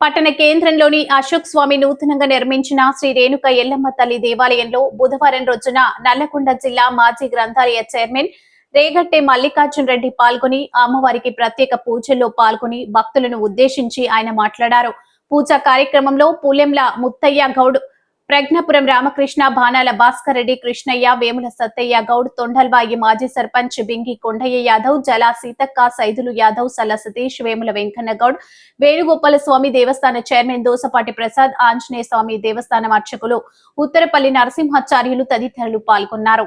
పట్టణ కేంద్రంలోని అశోక్ స్వామి నూతనంగా నిర్మించిన శ్రీ రేణుక ఎల్లమ్మ తల్లి దేవాలయంలో బుధవారం రోజున నల్లగొండ జిల్లా మాజీ గ్రంథాలయ చైర్మన్ రేగట్టె మల్లికార్జున్ రెడ్డి పాల్గొని అమ్మవారికి ప్రత్యేక పూజల్లో పాల్గొని భక్తులను ఉద్దేశించి ఆయన మాట్లాడారు. పూజా కార్యక్రమంలో పూలెంల ముత్తయ్య గౌడ్ ప్రజ్ఞాపురం రామకృష్ణ బాణాల భాస్కర్ రెడ్డి కృష్ణయ్య వేముల సత్తయ్య గౌడ్ తొండల్వాయి మాజీ సర్పంచ్ బింగి కొండయ్య యాదవ్ జలా సీతక్క సైదులు యాదవ్ సల్ల సతీష్ వేముల వెంకన్న గౌడ్ వేణుగోపాల స్వామి దేవస్థాన చైర్మన్ దోసపాటి ప్రసాద్ ఆంజనేయ స్వామి దేవస్థానం అర్చకులు ఉత్తరపల్లి నరసింహాచార్యులు తదితరులు పాల్గొన్నారు.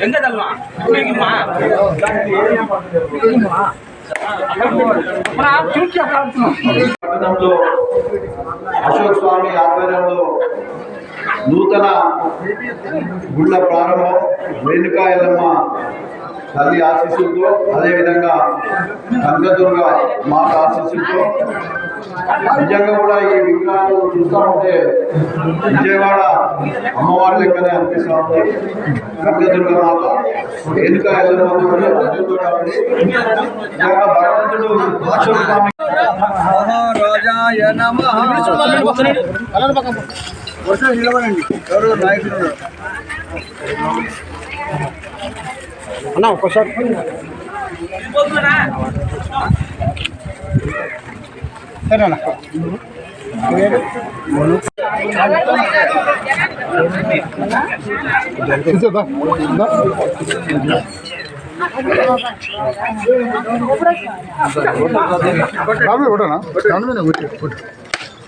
ఎంత అశోక్ స్వామి ఆధ్వర్యంలో నూతన గుళ్ళ ప్రారంభం రేణుకా తల్లి ఆశీస్సులతో అదేవిధంగా కనకదుర్గ మాత ఆశీస్సులతో. నిజంగా కూడా ఈ విగ్రహాలు చూస్తూ ఉంటే విజయవాడ అమ్మవారి లెక్కనే అనిపిస్తూ ఉంది. కనకదుర్గ మాత. ఉంది నిజంగా భగవంతుడు మహారాజాయ నమ. నిలబడండి. ఎవరు నాయకులు అన్న ఒక్కసారి సరే అన్న రామే కొట్టనా రామే కొట్టి కొట్టు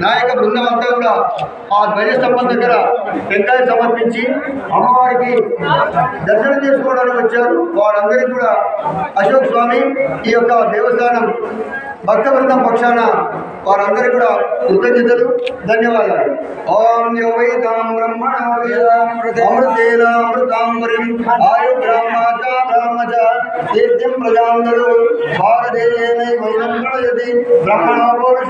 నాయక బృందం అంతా కూడా ఆ ధ్వజస్తంభం దగ్గర టెంకాయ సమర్పించి అమ్మవారికి దర్శనం చేసుకోవడానికి వచ్చారు. వారందరికీ కూడా అశోక్ స్వామి ఈ యొక్క దేవస్థానం భక్త బృందం పక్షాన వారందరికీ కూడా కృతజ్ఞతలు ధన్యవాదాలు. ఓం యోవైతాం బ్రహ్మణ అమృతేనామృతాంబరిం ఆయు బ్రహ్మచ బ్రహ్మచ తీర్థం ప్రజాంగడు భారతేన